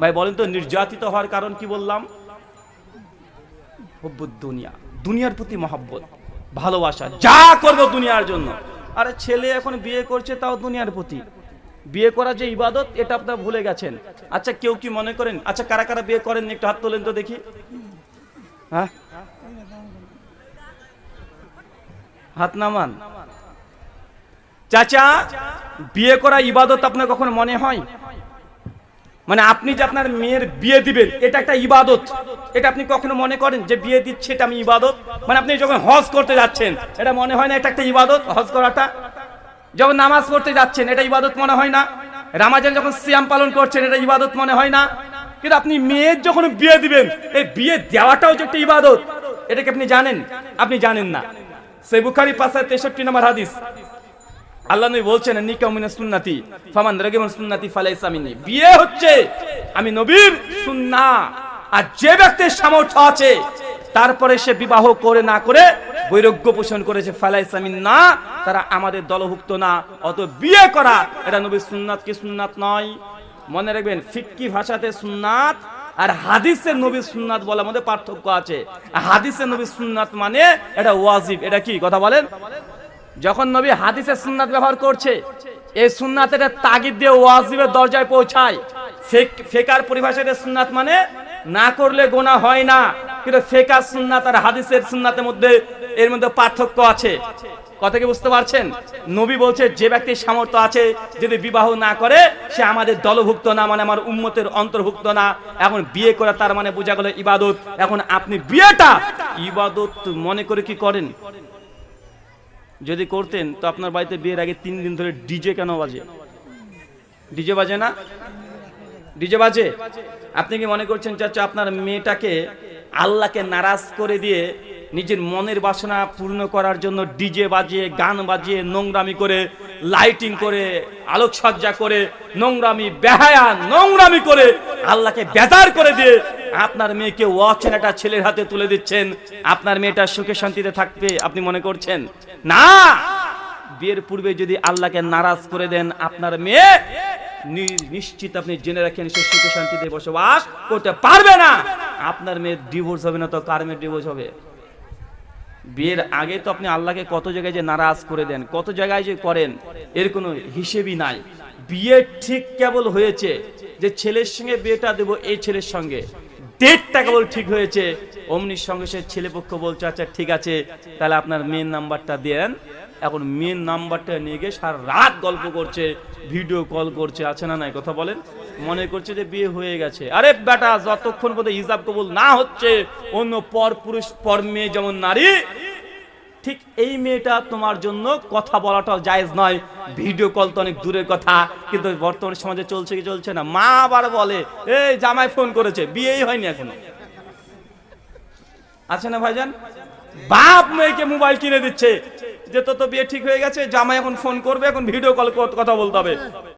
ভাই, বলেন তো, নির্যাতিত হওয়ার কারণ কি বললাম? দুনিয়া, দুনিয়ার প্রতি মহব্বত, ভালোবাসা, যা করব দুনিয়ার জন্য। আরে ছেলে এখন বিয়ে করছে, তাও দুনিয়ার প্রতি। বিয়ে করা যে ইবাদত, এটা আপনারা ভুলে গেছেন। আচ্ছা কেউ কি মনে করেন? আচ্ছা কারা কারা বিয়ে করেন একটু হাত তোলেন তো দেখি। হ্যাঁ? হাত নামান। চাচা, বিয়ে করা ইবাদত আপনার কখনো মনে হয়? মানে আপনি যে আপনার মেয়ের বিয়ে দিবেন, এটা একটা ইবাদত। এটা আপনি কখনো মনে করেন যে বিয়ে দিচ্ছে, এটা আমি ইবাদত? মানে আপনি যখন হজ করতে যাচ্ছেন, এটা মনে হয় না এটা একটা ইবাদত, হজ করাটা? যখন নামাজ পড়তে যাচ্ছেন, এটা ইবাদত মনে হয় না? রামাজান যখন সিয়াম পালন করছেন, এটা ইবাদত মনে হয় না? কিন্তু আপনি মেয়ের যখন বিয়ে দিবেন, এই বিয়ে দেওয়াটাও যে একটা ইবাদত এটাকে আপনি জানেন? আপনি জানেন না। সেই বুখারি পাশে তেষট্টি নম্বর হাদিস। আল্লাহ নবী বলছেন নিকামিনা সুন্নাতি, ফামান রাগিমান সুন্নাতি ফালাইসা মিন্নি। বিয়ে হচ্ছে, আমি নবীর সুন্না। আর যে ব্যক্তির সামর্থ্য আছে, তারপরে সে বিবাহ করে না করে বৈরাগ্য পোষণ করেছে, ফালাইসা মিন্না। তারা আমাদের দলভুক্ত না অত বিয়ে করা, এটা নবীর সুন্নাত কি সুন্নাত নয়? মনে রাখবেন ফিক্কি ভাষাতে সুন্নাত আর হাদিসের নবীর সুন্নাত বলার মধ্যে পার্থক্য আছে। হাদিসের নবীর সুন্নাত মানে এটা ওয়াজিব, এটা কি? কথা বলেন। যখন নবী হাদিসের সুন্নাত ব্যবহার করছে, এই সুন্নাতের তাগিদ দিয়ে ওয়াজিবের দরজায় পৌঁছায়। ফেক ফেকার পরিভাষাতে সুন্নাত মানে না করলে গোনা হয় না। কিন্তু ফেকার সুন্নাত আর হাদিসের সুন্নাতের মধ্যে এর মধ্যে পার্থক্য আছে। কথা কি বুঝতে পারছেন? নবী বলছে, যে ব্যক্তির সামর্থ্য আছে, যদি বিবাহ না করে, সে আমাদের দলভুক্ত না মানে আমার উম্মতের অন্তর্ভুক্ত না। এখন বিয়ে করে তার মানে বোঝা গেল ইবাদত। এখন আপনি বিয়েটা ইবাদত মনে করে কি করেন? যদি করতেন, তো আপনার বাড়িতে বিয়ের আগে তিন দিন ধরে ডিজে কেন বাজে? ডিজে বাজে না? ডিজে বাজে? আপনি কি মনে করছেন চাচা, আপনার মেয়েটাকে আল্লাহকে নারাজ করে দিয়ে নিজের মনের বাসনা পূর্ণ করার জন্য ডিজে বাজিয়ে, গান বাজিয়ে, নোংরামি করে, লাইটিং করে, আলোকসজ্জা করে, নোংরামি, বেহায়া, নোংরামি করে আল্লাহকে বেজার করে দিয়ে আপনার মেয়েকে অচেনাটা ছেলের হাতে তুলে দিচ্ছেন। আপনার মেয়েটা সুখে শান্তিতে থাকবে, আপনি মনে করছেন? না! বিয়ের পূর্বে যদি আল্লাহকে নারাজ করে দেন, আপনার মেয়ে নিশ্চিত আপনি জেনে রাখেন, সে সুখে শান্তিতে বসবাস করতে পারবে না। আপনার মেয়ের ডিভোর্স হবে না তো কার মেয়ের ডিভোর্স হবে? বিয়ের আগে তো আপনি আল্লাহকে কত জায়গায় যে নারাজ করে দেন, কত জায়গায় যে করেন, এর কোনো হিসেবই নাই। বিয়ে ঠিক কেবল হয়েছে যে ছেলের সঙ্গে বিয়েটা দেবো, এই ছেলের সঙ্গে। ডেটটা কেবল ঠিক হয়েছে। অমনির সঙ্গে সে ছেলেপক্ষ বলছে আচ্ছা ঠিক আছে, তাহলে আপনার মেন নাম্বারটা দেন। এখন মেন নাম্বারটা নিয়ে গিয়ে সারা রাত গল্প করছে ভিডিও কল করছে, আছে না নাই কথা বলেন? মনে করছে যে বিয়ে হয়ে গেছে। আরে বেটা, যতক্ষণ পর্যন্ত হিসাব কবুল না হচ্ছে, অন্য পর পুরুষ, পর মেয়ে যেমন নারী ঠিক এই মেয়েটা তোমার জন্য কথা বলাটাও জায়েজ নয়। ভিডিও কল তো অনেক দূরের কথা, কিন্তু বর্তমান সমাজে চলছে কি চলছে না? মা আবার বলে, এই জামাই ফোন করেছে, বিয়েই হয়নি এখনও। আছে না ভাইজান? বাপ মেয়েকে মোবাইল কিনে দিচ্ছে। যে তো তো বিয়ে ঠিক হয়ে গেছে, জামাই এখন ফোন করবে, এখন ভিডিও কল কথা বলতে হবে।